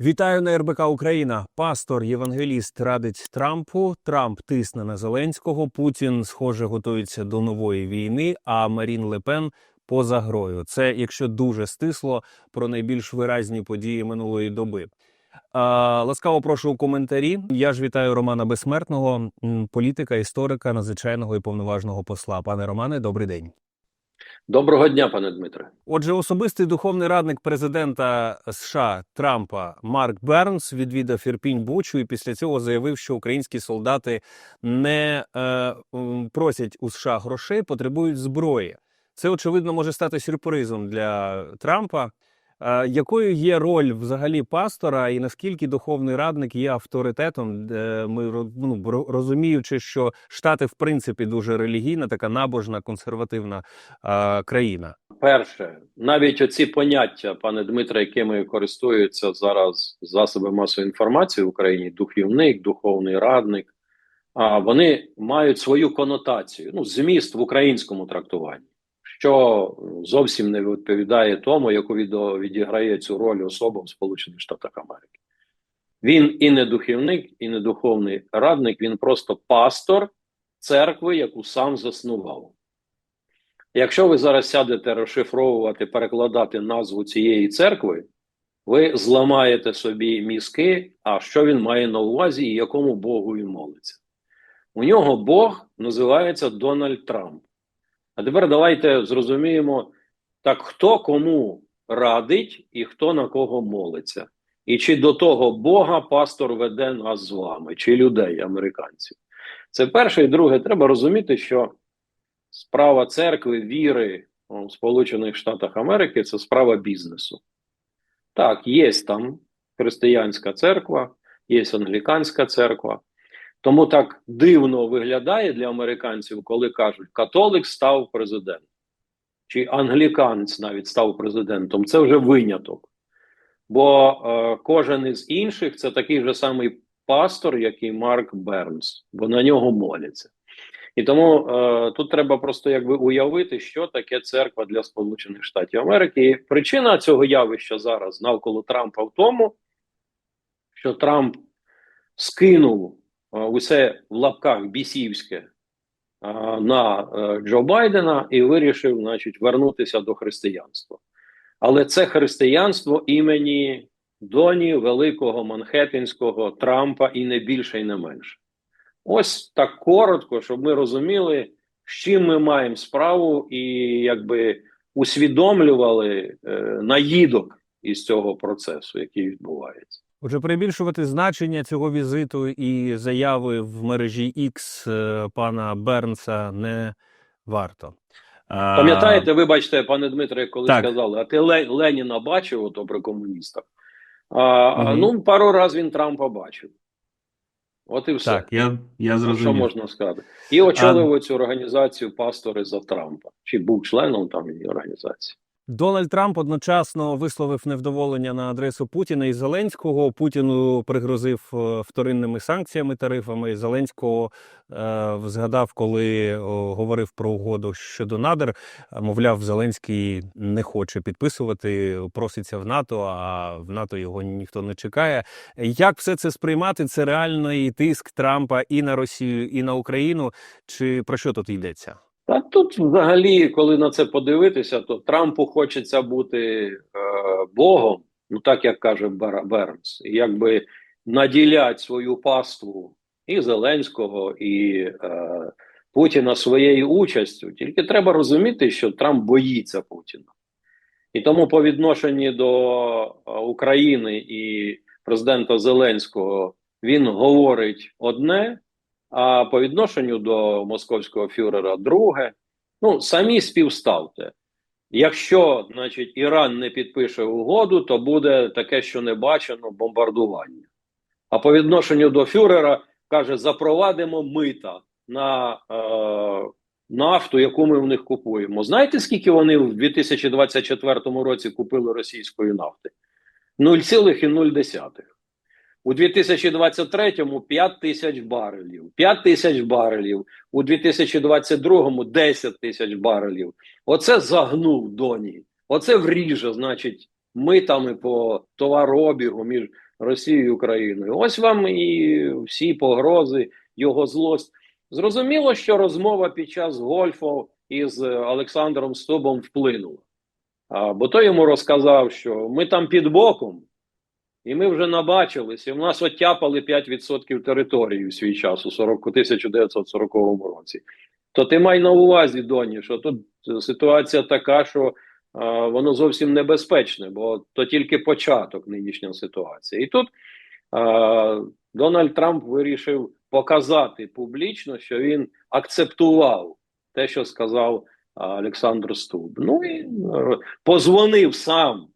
Вітаю на РБК Україна. Пастор євангеліст радить Трампу. Трамп тисне на Зеленського. Путін, схоже, готується до нової війни. А Марін Лепен поза грою. Це якщо дуже стисло про найбільш виразні події минулої доби. А, ласкаво прошу у коментарі. Я ж вітаю Романа Безсмертного, політика, історика, надзвичайного і повноважного посла. Пане Романе, добрий день. Доброго дня, пане Дмитре. Отже, особистий духовний радник президента США Трампа Марк Бернс відвідав Ірпінь Бучу і після цього заявив, що українські солдати не е, просять у США грошей, потребують зброї. Це очевидно може стати сюрпризом для Трампа. Е, якою є роль взагалі пастора, і наскільки духовний радник є авторитетом? Е, ми ну, розуміючи, що Штати в принципі дуже релігійна, така набожна, консервативна е, країна. Перше, навіть оці поняття, пане Дмитре, якими користуються зараз засоби масової інформації в Україні: духівник, духовний радник, а вони мають свою конотацію, ну, зміст в українському трактуванні, що зовсім не відповідає тому, яку відіграє цю роль особа в Сполучених Штатах Америки. Він і не духівник, і не духовний радник, він просто пастор церкви, яку сам заснував. Якщо ви зараз сядете розшифровувати, перекладати назву цієї церкви, ви зламаєте собі мізки, а що він має на увазі і якому Богу він молиться. У нього Бог називається Дональд Трамп. А тепер давайте зрозуміємо, так хто кому радить і хто на кого молиться. І чи до того Бога пастор веде нас з вами, чи людей, американців. Це перше. І друге, треба розуміти, що справа церкви, віри у Сполучених Штатах Америки це справа бізнесу. Так, є там християнська церква, є англіканська церква. Тому так дивно виглядає для американців, коли кажуть, католик став президентом, чи англіканець навіть став президентом. Це вже виняток. Бо е, кожен із інших це такий же самий пастор, як і Марк Бернс, бо на нього моляться. І тому е, тут треба просто якби уявити, що таке церква для Сполучених Штатів Америки. І причина цього явища зараз навколо Трампа в тому, що Трамп скинув усе в лапках бісівське е, на е, Джо Байдена і вирішив, значить, вернутися до християнства. Але це християнство імені доні великого манхеттенського Трампа і не більше, і не менше. Ось так коротко, щоб ми розуміли, з чим ми маємо справу, і якби усвідомлювали е, наїдок із цього процесу, який відбувається. Отже, перебільшувати значення цього візиту і заяви в мережі X е, пана Бернса не варто. А, Пам'ятаєте, вибачте, пане Дмитре, коли Так. сказали, а ти Леніна бачив ото при комуністах? А, а, Мгм. Ну, пару разів він Трампа бачив. От і все. Так, я, я Ну, зрозумів. Що можна сказати? І очолив цю організацію пастори за Трампа, чи був членом там її організації. Дональд Трамп одночасно висловив невдоволення на адресу Путіна і Зеленського. Путіну пригрозив е, вторинними санкціями, тарифами. Зеленського е, згадав, коли говорив про угоду щодо надр. е, Мовляв, Зеленський не хоче підписувати, проситься в НАТО, а в НАТО його ніхто не чекає. Як все це сприймати? Це реальний тиск Трампа і на Росію, і на Україну. Чи про що тут йдеться? Та тут, взагалі, коли на це подивитися, то Трампу хочеться бути е, Богом, ну так як каже Бер- Бернс, якби наділять свою паству і Зеленського, і е, Путіна своєю участю. Тільки треба розуміти, що Трамп боїться Путіна. І тому по відношенню до е, України і президента Зеленського він говорить одне, а по відношенню до московського фюрера друге. Ну, самі співставте. Якщо, значить, Іран не підпише угоду, то буде таке, що не бачено бомбардування. А по відношенню до фюрера каже: запровадимо мита на е, нафту, яку ми в них купуємо. Знаєте, скільки вони в 2024 році купили російської нафти? 0,0. У 2023-му 5 тисяч барелів, 5 тисяч барелів, у 2022-му 10 тисяч барелів. Оце загнув доні. Оце вріже, значить, митами по товарообігу між Росією і Україною. Ось вам і всі погрози, його злость. Зрозуміло, що розмова під час гольфу із Олександром Стубом вплинула. А, бо той йому розказав, що ми там під боком, і ми вже набачились, і в нас оттяпали 5% території у свій час у 40, 1940 році. То ти май на увазі, Доні, що тут ситуація така, що а, воно зовсім небезпечне, бо то тільки початок нинішня ситуація. І тут а, Дональд Трамп вирішив показати публічно, що він акцептував те, що сказав а, Олександр Стуб. Ну і е, позвонив сам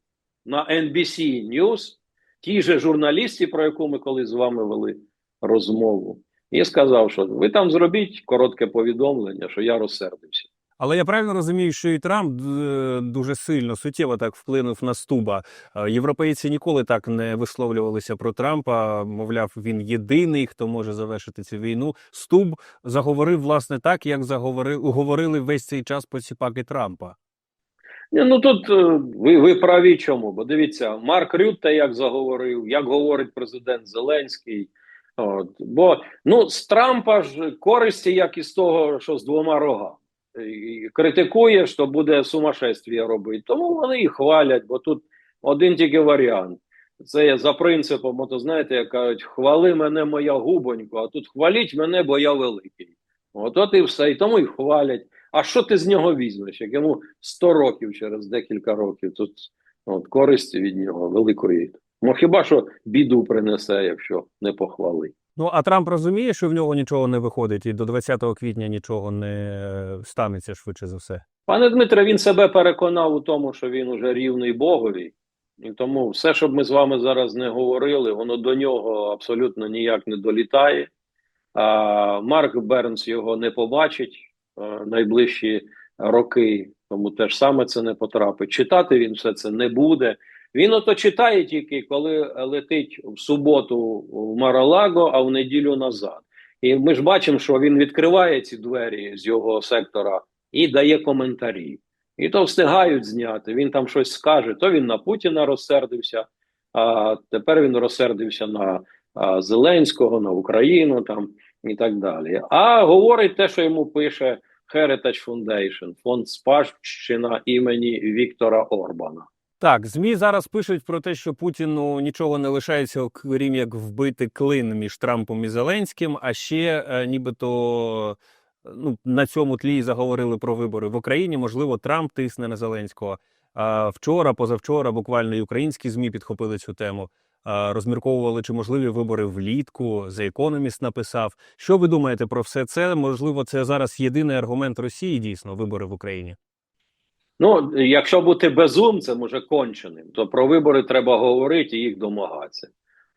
на NBC News, тій же журналісті, про яку ми колись з вами вели розмову, і сказав, що ви там зробіть коротке повідомлення, що я розсердився. Але я правильно розумію, що і Трамп е, дуже сильно суттєво так вплинув на Стуба. Е, Європейці ніколи так не висловлювалися про Трампа. Мовляв, він єдиний, хто може завершити цю війну. Стуб заговорив власне так, як заговорив говорили весь цей час поціпаки Трампа. Ну тут е, ви, ви праві чому? Бо дивіться, Марк Рютте як заговорив, як говорить президент Зеленський. От, бо ну з Трампа ж користі, як із того, що з двома рогами. Критикує, що буде сумасшествие робити. Тому вони і хвалять, бо тут один тільки варіант. Це є за принципом, ото знаєте, як кажуть, хвали мене моя губонько, а тут хваліть мене, бо я великий. От от і все. І тому і хвалять. А що ти з нього візьмеш? Як йому 100 років через декілька років тут от, користі від нього великої. Ну хіба що біду принесе, якщо не похвалить. Ну а Трамп розуміє, що в нього нічого не виходить, і до 20 квітня нічого не станеться швидше за все. Пане Дмитре, він себе переконав у тому, що він уже рівний Богові, і тому все, що б ми з вами зараз не говорили, воно до нього абсолютно ніяк не долітає. А, Марк Бернс його не побачить найближчі роки, тому теж саме це не потрапить. Читати він все це не буде. Він ото читає тільки коли летить в суботу в Маралаго, а в неділю назад. І ми ж бачимо, що він відкриває ці двері з його сектора і дає коментарі. І то встигають зняти. Він там щось скаже. То він на Путіна розсердився, а тепер він розсердився на Зеленського, на Україну там і так далі. А говорить те, що йому пише Heritage Foundation, фонд спадщина імені Віктора Орбана. Так, змі зараз пишуть про те, що Путіну нічого не лишається, окрім як вбити клин між Трампом і Зеленським. А ще е, нібито ну на цьому тлі заговорили про вибори в Україні. Можливо, Трамп тисне на Зеленського. А вчора, позавчора, буквально і українські змі підхопили цю тему. Розмірковували, чи можливі вибори влітку. The Economist написав. Що ви думаєте про все це? Можливо, це зараз єдиний аргумент Росії дійсно вибори в Україні. Ну, якщо бути безумцем, уже конченим, то про вибори треба говорити і їх домагатися.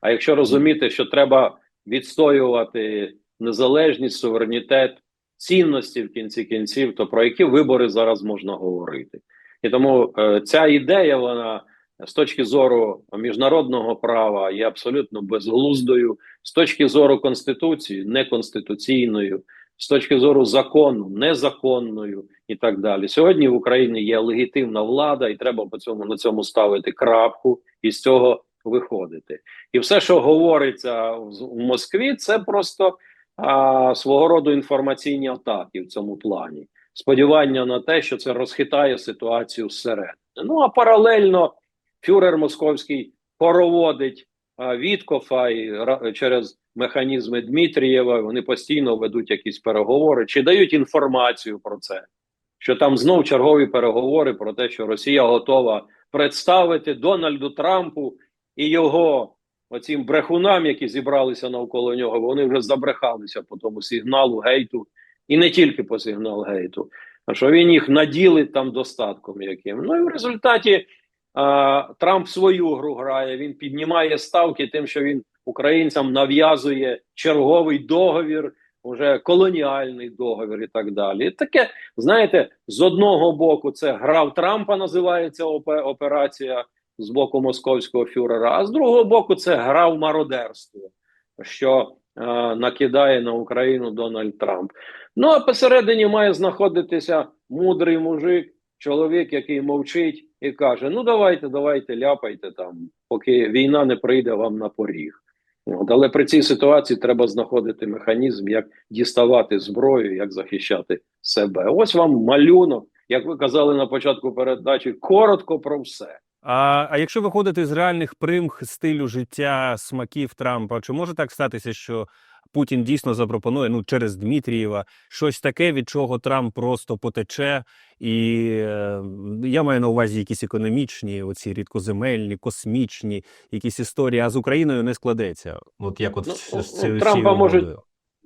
А якщо розуміти, що треба відстоювати незалежність, суверенітет, цінності в кінці кінців, то про які вибори зараз можна говорити? І тому е, ця ідея, вона з точки зору міжнародного права є абсолютно безглуздою, з точки зору конституції, неконституційною, з точки зору закону, незаконною і так далі. Сьогодні в Україні є легітимна влада, і треба по цьому на цьому ставити крапку і з цього виходити. І все, що говориться в, Москві, це просто а, свого роду інформаційні атаки в цьому плані. Сподівання на те, що це розхитає ситуацію зсередини. Ну а паралельно фюрер московський проводить Віткофа і через механізми Дмитрієва. Вони постійно ведуть якісь переговори чи дають інформацію про це, що там знов чергові переговори про те, що Росія готова представити Дональду Трампу і його оцім брехунам, які зібралися навколо нього. Вони вже забрехалися по тому сигналу гейту, і не тільки по сигналу гейту, а що він їх наділить там достатком яким. Ну і в результаті Трамп свою гру грає. Він піднімає ставки тим, що він українцям нав'язує черговий договір, уже колоніальний договір і так далі. Таке, знаєте, з одного боку, це гра в Трампа називається опе- операція з боку московського фюрера, а з другого боку, це гра в мародерство, що е, накидає на Україну Дональд Трамп. Ну а посередині має знаходитися мудрий мужик, чоловік, який мовчить і каже: Ну давайте, давайте, ляпайте там, поки війна не прийде вам на поріг. От, але при цій ситуації треба знаходити механізм, як діставати зброю, як захищати себе. Ось вам малюнок, як ви казали на початку передачі, коротко про все. А, а якщо виходити з реальних примх стилю життя смаків Трампа, чи може так статися, що Путін дійсно запропонує ну через Дмитрієва щось таке, від чого Трамп просто потече, і е, я маю на увазі якісь економічні, оці рідкоземельні, космічні якісь історії, а з Україною не складеться. От як от Ну, з, ну, цією Трампа цією може- угодою.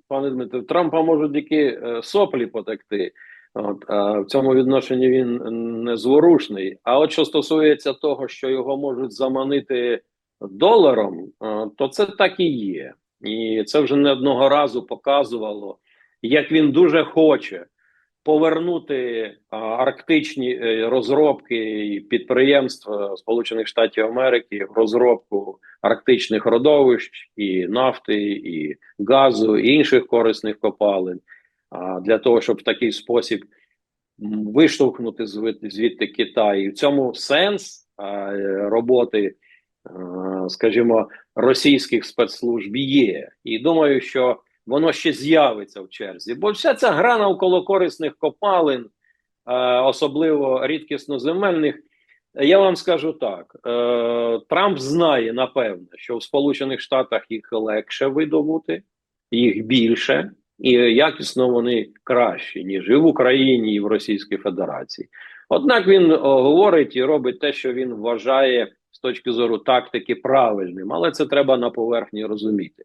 Пане Дмитро, Трампа можуть тільки е, соплі потекти. От, а в цьому відношенні він незворушний. А от що стосується того, що його можуть заманити доларом, е, то це так і є. І це вже не одного разу показувало, як він дуже хоче повернути арктичні е, розробки і підприємства Сполучених Штатів Америки в розробку арктичних родовищ і нафти, і газу, і інших корисних копалин, для того, щоб в такий спосіб виштовхнути звідти, Китай. І в цьому сенс роботи, скажімо, російських спецслужб є. І думаю, що воно ще з'явиться в черзі. Бо вся ця гра навколо корисних копалин, е, особливо рідкісноземельних, я вам скажу так: е, Трамп знає напевне, що в Сполучених Штатах їх легше видобути, їх більше, і якісно вони кращі, ніж і в Україні, і в Російській Федерації. Однак він говорить і робить те, що він вважає з точки зору тактики правильним, але це треба на поверхні розуміти.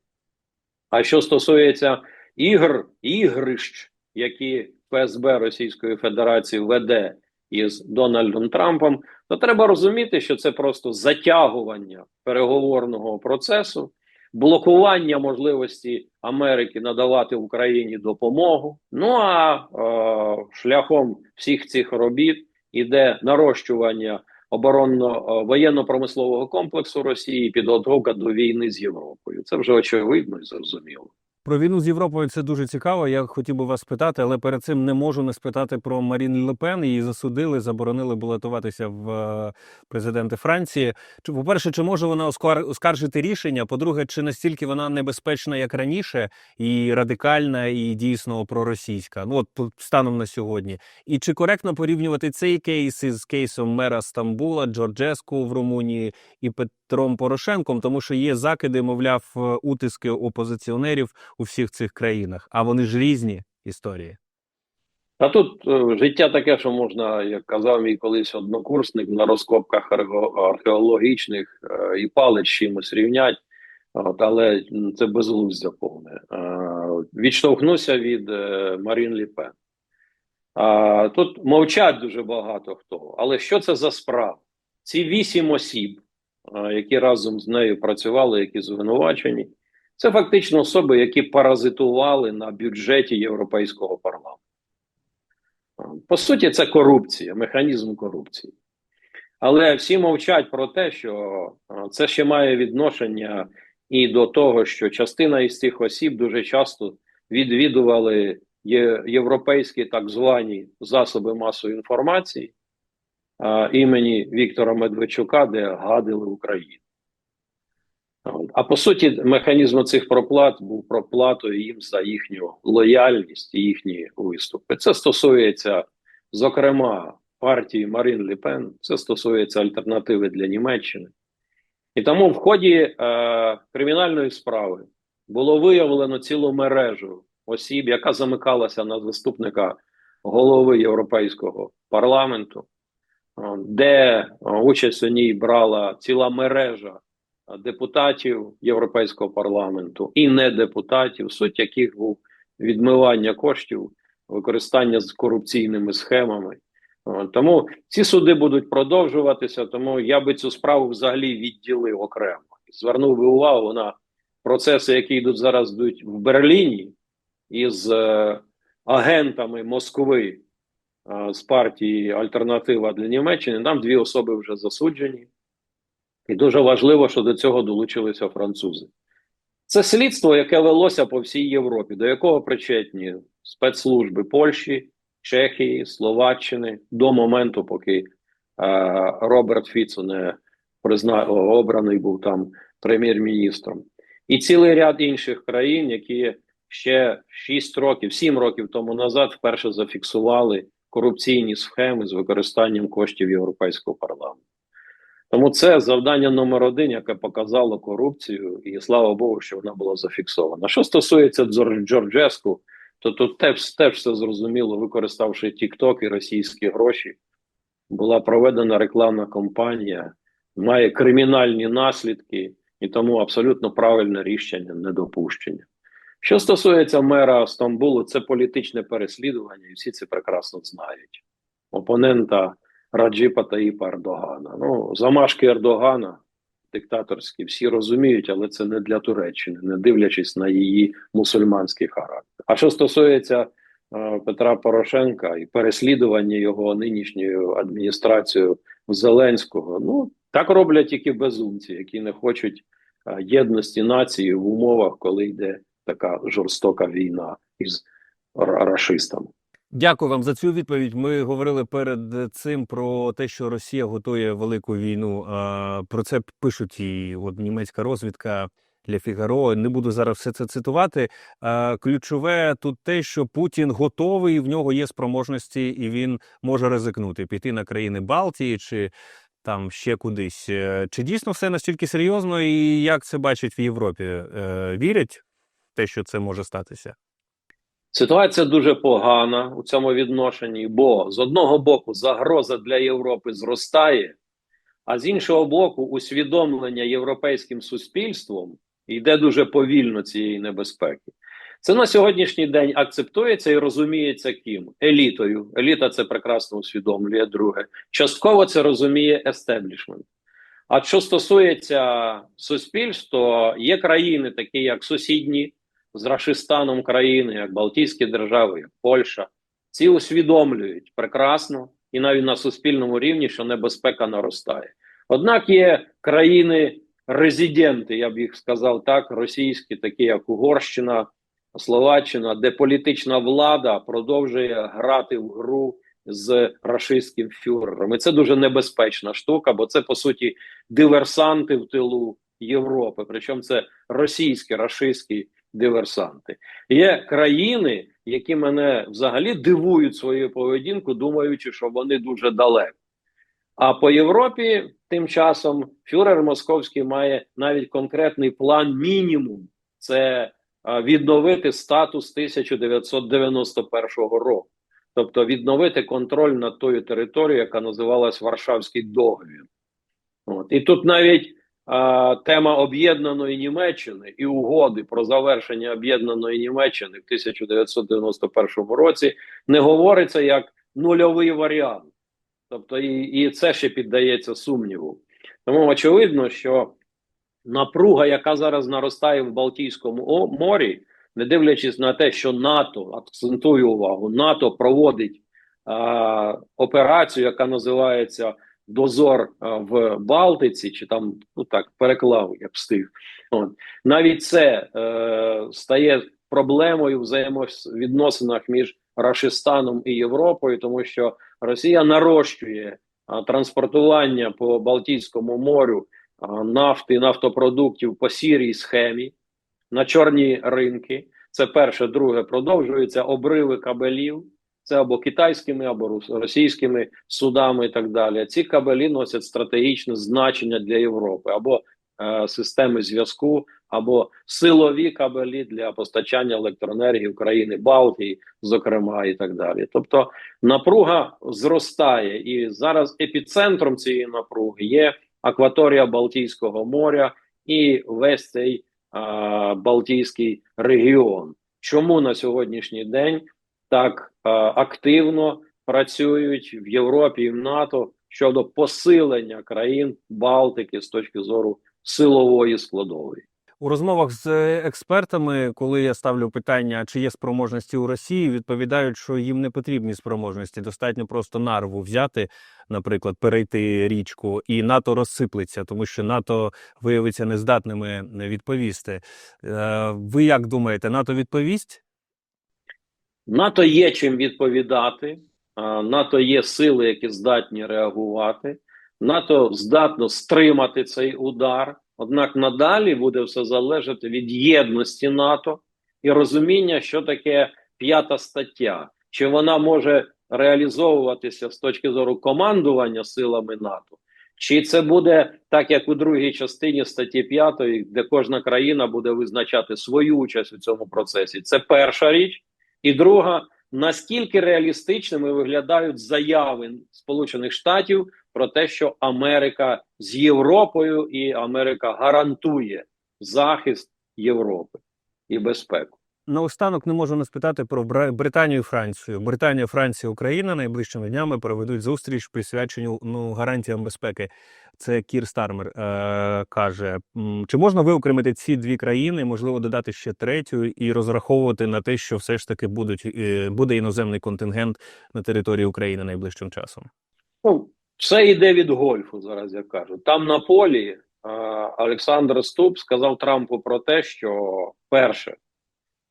А що стосується ігр, ігрищ, які ФСБ Російської Федерації веде із Дональдом Трампом, то треба розуміти, що це просто затягування переговорного процесу, блокування можливості Америки надавати Україні допомогу. Ну а е, шляхом всіх цих робіт іде нарощування оборонно е, воєнно-промислового комплексу Росії, підготовка до війни з Європою. Це вже очевидно і зрозуміло. Про війну з Європою це дуже цікаво. Я хотів би вас спитати, але перед цим не можу не спитати про Марін Лепен. Її засудили, заборонили балотуватися в е, президенти Франції. Чи, по-перше, чи може вона оскар- оскаржити рішення? По-друге, чи настільки вона небезпечна, як раніше, і радикальна, і дійсно проросійська? Ну от по- станом на сьогодні. І чи коректно порівнювати цей кейс із кейсом мера Стамбула, Джорджеску в Румунії і Петром Порошенком, тому що є закиди, мовляв, е, утиски опозиціонерів у всіх цих країнах, а вони ж різні історії. Та тут е, життя таке, що можна, як казав мій колись однокурсник, на розкопках археологічних е, і палець чимось рівнять, але це безглуздя повне. Відштовхнуся від Марін Ліпен. Тут мовчать дуже багато хто. Але що це за справа? Ці вісім осіб, які разом з нею працювали, які звинувачені, це фактично особи, які паразитували на бюджеті Європейського парламенту. По суті, це корупція, механізм корупції. Але всі мовчать про те, що це ще має відношення і до того, що частина із цих осіб дуже часто відвідували європейські так звані засоби масової інформації імені Віктора Медведчука, де гадили Україну. А по суті, механізм цих проплат був проплатою їм за їхню лояльність і їхні виступи. Це стосується, зокрема, партії Марін Ліпен, це стосується альтернативи для Німеччини. І тому в ході е, кримінальної справи було виявлено цілу мережу осіб, яка замикалася на заступника голови Європейського парламенту, е, де е, участь у ній брала ціла мережа е, депутатів Європейського парламенту і не депутатів, суть яких був відмивання коштів, використання з корупційними схемами. Тому ці суди будуть продовжуватися. Тому я би цю справу взагалі відділив окремо. Звернув би увагу на процеси, які йдуть зараз йдуть в Берліні із е, агентами Москви е, з партії Альтернатива для Німеччини. Там дві особи вже засуджені. І дуже важливо, що до цього долучилися французи. Це слідство, яке велося по всій Європі, до якого причетні спецслужби Польщі, Чехії, Словаччини до моменту, поки е, Роберт Фіцо не призна... обраний був там прем'єр-міністром. І цілий ряд інших країн, які ще 6 років, 7 років тому назад вперше зафіксували корупційні схеми з використанням коштів Європейського парламенту. Тому це завдання номер один, яке показало корупцію, і слава Богу, що вона була зафіксована. Що стосується Джорджеску, то тут теж, теж все зрозуміло, використавши TikTok і російські гроші, була проведена рекламна кампанія, має кримінальні наслідки, і тому абсолютно правильне рішення недопущення. Що стосується мера Стамбулу, це політичне переслідування, і всі це прекрасно знають. Опонента Раджіпа Таїпа Ердогана. Ну, замашки Ердогана диктаторські, всі розуміють, але це не для Туреччини, не дивлячись на її мусульманський характер. А що стосується е, Петра Порошенка і переслідування його нинішньою адміністрацією Зеленського, ну так роблять тільки безумці, які не хочуть е, єдності нації в умовах, коли йде така жорстока війна із ра- рашистами. Дякую вам за цю відповідь. Ми говорили перед цим про те, що Росія готує велику війну. Про це пишуть і от німецька розвідка для Фігаро. Не буду зараз все це цитувати. Ключове тут те, що Путін готовий, в нього є спроможності, і він може ризикнути піти на країни Балтії чи там ще кудись. Е, Чи дійсно все настільки серйозно, і як це бачать в Європі? Е, Вірять те, що це може статися? Ситуація дуже погана у цьому відношенні, бо з одного боку загроза для Європи зростає, а з іншого боку, усвідомлення європейським суспільством йде дуже повільно цієї небезпеки. Це на сьогоднішній день акцептується і розуміється ким? Елітою. Еліта це прекрасно усвідомлює. Друге, частково це розуміє естеблішмент. А що стосується суспільств, то є країни, такі як сусідні з Рашистаном країни, як Балтійські держави, як Польща, ці усвідомлюють прекрасно і навіть на суспільному рівні, що небезпека наростає. Однак є країни резиденти, я б їх сказав так, російські, такі як Угорщина, Словаччина, де політична влада продовжує грати в гру з рашистським фюрером. І це дуже небезпечна штука, бо це по суті диверсанти в тилу Європи. Причому це російські, рашистські диверсанти. Є країни, які мене взагалі дивують своєю поведінкою, думаючи, що вони дуже далеко. А по Європі тим часом фюрер московський має навіть конкретний план мінімум це відновити статус 1991 року, тобто відновити контроль над тою територією, яка називалась Варшавський договір. От. І тут навіть тема об'єднаної Німеччини і угоди про завершення об'єднаної Німеччини в 1991 році не говориться як нульовий варіант. Тобто, і, і це ще піддається сумніву. Тому очевидно, що напруга, яка зараз наростає в Балтійському морі, не дивлячись на те, що НАТО акцентую увагу, НАТО проводить а, операцію, яка називається Дозор в Балтиці, чи там ну так переклав, я б встиг. От навіть це е, стає проблемою в взаємовідносинах між Рашистаном і Європою, тому що Росія нарощує а, транспортування по Балтійському морю а, нафти, нафтопродуктів по сірій схемі на чорні ринки. Це перше, друге, продовжуються обриви кабелів. Це або китайськими, або російськими судами і так далі. Ці кабелі носять стратегічне значення для Європи або е, системи зв'язку, або силові кабелі для постачання електроенергії в країни Балтії, зокрема, і так далі. Тобто напруга зростає, і зараз епіцентром цієї напруги є акваторія Балтійського моря і весь цей а, Балтійський регіон. Чому на сьогоднішній день так а, активно працюють в Європі і в НАТО щодо посилення країн Балтики з точки зору силової складової? У розмовах з експертами, коли я ставлю питання, чи є спроможності у Росії, відповідають, що їм не потрібні спроможності. Достатньо просто нарву взяти, наприклад, перейти річку, і НАТО розсиплеться, тому що НАТО виявиться нездатними відповісти. Е, Ви як думаєте, НАТО відповість? НАТО є чим відповідати. НАТО є сили, які здатні реагувати. НАТО здатно стримати цей удар. Однак надалі буде все залежати від єдності НАТО і розуміння, що таке п'ята стаття, чи вона може реалізовуватися з точки зору командування силами НАТО, чи це буде так, як у другій частині статті 5, де кожна країна буде визначати свою участь у цьому процесі. Це перша річ. І друга, наскільки реалістичними виглядають заяви Сполучених Штатів про те, що Америка з Європою і Америка гарантує захист Європи і безпеку. Наостанок не можу не спитати про Британію і Францію. Британія, Франція, Україна найближчими днями проведуть зустріч присвяченню ну, гарантіям безпеки. Це Кір Стармер е, каже. Чи можна виокремити ці дві країни, можливо, додати ще третю і розраховувати на те, що все ж таки будуть е, буде іноземний контингент на території України найближчим часом? Ну, все йде від гольфу, зараз я кажу. Там на полі е, Олександр Ступ сказав Трампу про те, що перше,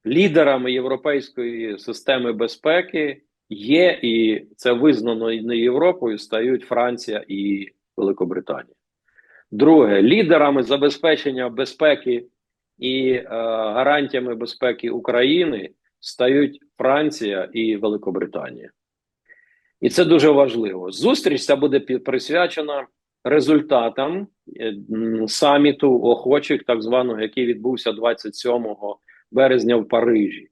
лідерами європейської системи безпеки є, і це визнано і не Європою, стають Франція і Великобританія. Друге, лідерами забезпечення безпеки і е, гарантіями безпеки України стають Франція і Великобританія. І це дуже важливо. Зустріч ця буде присвячена результатам е, саміту охочих, так званого, який відбувся 27 березня в Парижі.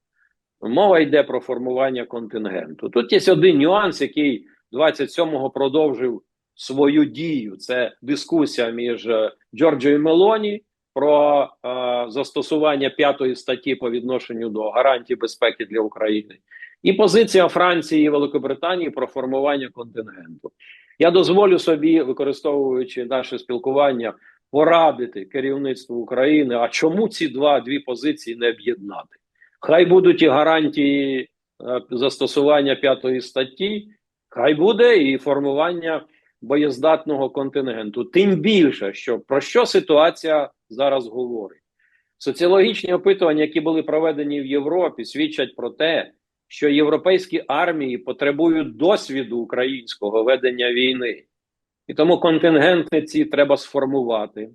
Мова йде про формування контингенту. Тут є один нюанс, який 27-го продовжив свою дію. Це дискусія між е, Джорджією Мелоні про е, застосування п'ятої статті по відношенню до гарантій безпеки для України, і позиція Франції і Великобританії про формування контингенту. Я дозволю собі, використовуючи наше спілкування, порадити керівництву України. А чому ці два дві позиції не об'єднати? Хай будуть і гарантії е, застосування п'ятої статті, хай буде і формування боєздатного контингенту. Тим більше, що про що ситуація зараз говорить. Соціологічні опитування, які були проведені в Європі, свідчать про те, що європейські армії потребують досвіду українського ведення війни. І тому контингенти ці треба сформувати,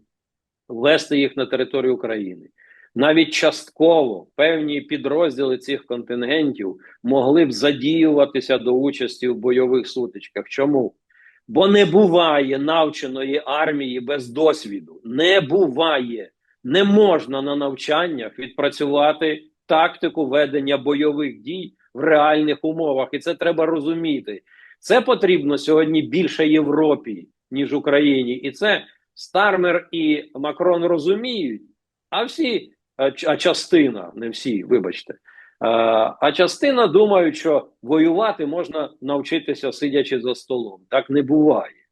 ввести їх на територію України. Навіть частково певні підрозділи цих контингентів могли б задіюватися до участі в бойових сутичках. Чому? Бо не буває навченої армії без досвіду. Не буває. Не можна на навчаннях відпрацювати тактику ведення бойових дій в реальних умовах. І це треба розуміти. Це потрібно сьогодні більше Європі, ніж Україні. І це Стармер і Макрон розуміють, а всі, а частина, не всі, вибачте. А, частина думають, що воювати можна навчитися сидячи за столом. Так не буває.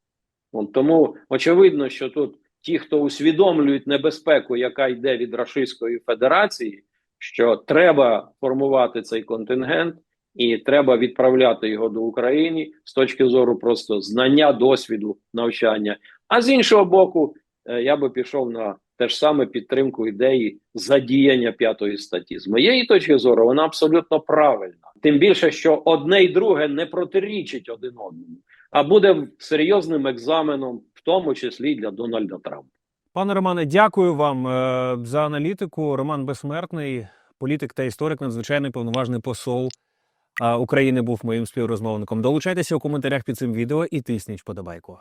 Тому очевидно, що тут ті, хто усвідомлюють небезпеку, яка йде від Російської Федерації, що треба формувати цей контингент і треба відправляти його до України з точки зору просто знання, досвіду, навчання. А з іншого боку, е, я би пішов на те ж саме підтримку ідеї задіяння п'ятої статті. З моєї точки зору, вона абсолютно правильна. Тим більше, що одне і друге не протирічить один одному, а буде серйозним екзаменом, в тому числі для Дональда Трампа. Пане Романе, дякую вам е, за аналітику. Роман Безсмертний, політик та історик, надзвичайний повноважний посол України, був моїм співрозмовником. Долучайтеся у коментарях під цим відео і тисніть вподобайку.